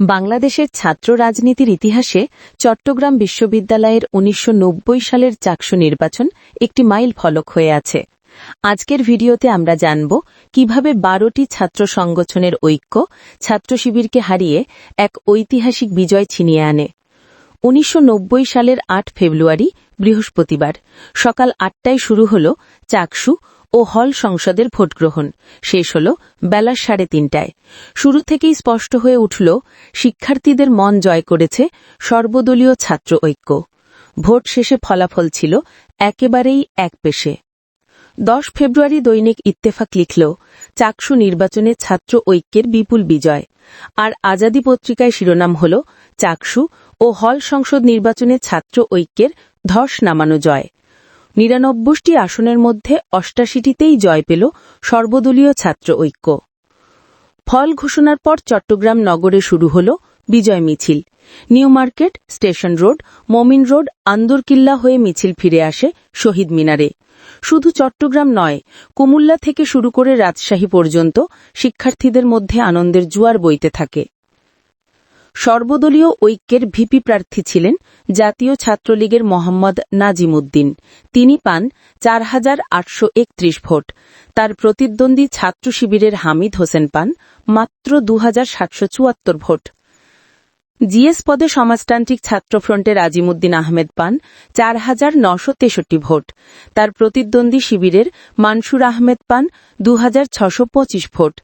বাংলাদেশের ছাত্র রাজনীতির ইতিহাসে চট্টগ্রাম বিশ্ববিদ্যালয়ের উনিশশো নব্বই সালের চাকসু নির্বাচন একটি মাইল ফলক হয়ে আছে। আজকের ভিডিওতে আমরা জানব কীভাবে বারোটি ছাত্র সংগঠনের ঐক্য ছাত্র শিবিরকে হারিয়ে এক ঐতিহাসিক বিজয় ছিনিয়ে আনে। উনিশশো নব্বই সালের আট ফেব্রুয়ারি বৃহস্পতিবার সকাল আটটায় শুরু হল চাকসু ও হল সংসদের ভোটগ্রহণ। শেষ হল বেলা সাড়ে তিনটায়। শুরু থেকেই স্পষ্ট হয়ে উঠল, শিক্ষার্থীদের মন জয় করেছে সর্বদলীয় ছাত্র ঐক্য। ভোট শেষে ফলাফল ছিল একেবারেই এক পেশে। দশ ফেব্রুয়ারি দৈনিক ইত্তেফাক লিখল, চাকসু নির্বাচনে ছাত্র ঐক্যের বিপুল বিজয়। আর আজাদি পত্রিকায় শিরোনাম হল, চাকসু ও হল সংসদ নির্বাচনে ছাত্র ঐক্যের ধস নামানো জয়। নিরানব্বইটি আসনের মধ্যে অষ্টাশিটিতেই জয় পেল সর্বদলীয় ছাত্র ঐক্য। ফল ঘোষণার পর চট্টগ্রাম নগরে শুরু হল বিজয় মিছিল। New market, station road, Momin road, Anderkilla হয়ে মিছিল ফিরে আসে শহীদ মিনারে। শুধু চট্টগ্রাম নয়, কুমুল্লা থেকে শুরু করে রাজশাহী পর্যন্ত শিক্ষার্থীদের মধ্যে আনন্দের জুয়ার বইতে থাকে। সর্বদলীয় ঐক্যের ভিপি প্রার্থী ছিলেন জাতীয় ছাত্রলীগের মোহাম্মদ নাজিম উদ্দিন তিনি পান চার হাজার আটশো একত্রিশ ভোট। তার প্রতিদ্বন্দ্বী ছাত্র শিবিরের হামিদ হোসেন পান মাত্র দু হাজার সাতশো চুয়াত্তর ভোট। জিএস পদে সমাজতান্ত্রিক ছাত্রফ্রন্টের আজিমুদ্দিন আহমেদ পান চার হাজার নশো তেষট্টি ভোট। তার প্রতিদ্বন্দ্বী শিবিরের মানসুর আহমেদ পান দু হাজার ছশো পঁচিশ ভোট।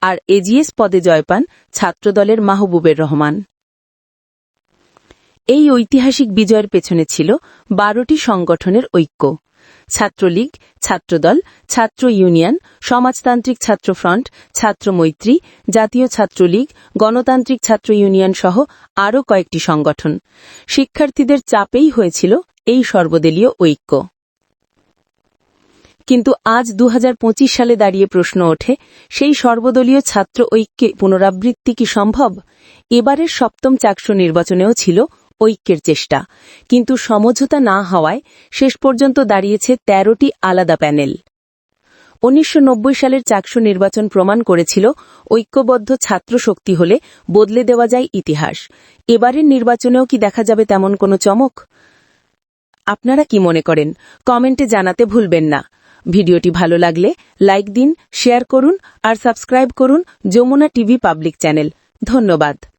আর এজিএস পদে জয় পান ছাত্রদলের মাহবুবের রহমান। এই ঐতিহাসিক বিজয়ের পেছনে ছিল বারোটি সংগঠনের ঐক্য। ছাত্রলীগ, ছাত্রদল, ছাত্র ইউনিয়ন, সমাজতান্ত্রিক ছাত্র ফ্রন্ট, ছাত্র মৈত্রী, জাতীয় ছাত্রলীগ, গণতান্ত্রিক ছাত্র ইউনিয়ন সহ আরও কয়েকটি সংগঠন। শিক্ষার্থীদের চাপেই হয়েছিল এই সর্বদলীয় ঐক্য। কিন্তু আজ দু হাজার পঁচিশ সালে দাঁড়িয়ে প্রশ্ন ওঠে, সেই সর্বদলীয় ছাত্র ঐক্যে পুনরাবৃত্তি কি সম্ভব? এবারের সপ্তম চাকসু নির্বাচনেও ছিল ঐক্যের চেষ্টা। কিন্তু সমঝোতা না হওয়ায় শেষ পর্যন্ত দাঁড়িয়েছে তেরোটি আলাদা প্যানেল। উনিশশো নব্বই সালের চাকসু নির্বাচন প্রমাণ করেছিল, ঐক্যবদ্ধ ছাত্র শক্তি হলে বদলে দেওয়া যায় ইতিহাস। এবারের নির্বাচনেও কি দেখা যাবে তেমন কোনো চমক? আপনারা কি মনে করেন? কমেন্টে জানাতে ভুলবেন না। ভিডিওটি ভালো লাগলে লাইক দিন, শেয়ার করুন আর সাবস্ক্রাইব করুন যমুনা টিভি পাবলিক চ্যানেল। ধন্যবাদ।